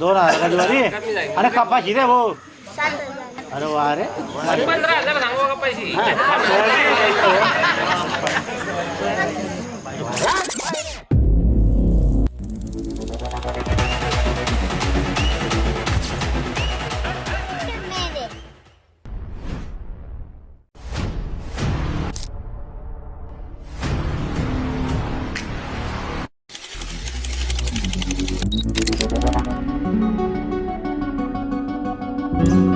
दोन हजार का ज्वारी आणि कपाशी रे भाऊ. अरे वा रे. पंधरा हजार सांगू का पैसे देव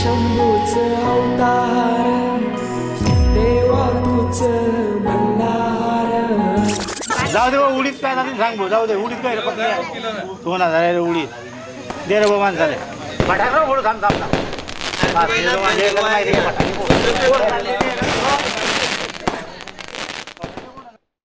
शंभूच अवतार देवा तुझ मल्हार जाऊ दे उडीत काय झाली? सांग भाऊ जाऊ दे उडीत काय आहे. दोन हजार आहे रे उडीत. दे रे भाऊ माणसाले पठार पुढं थांब थांब थांब.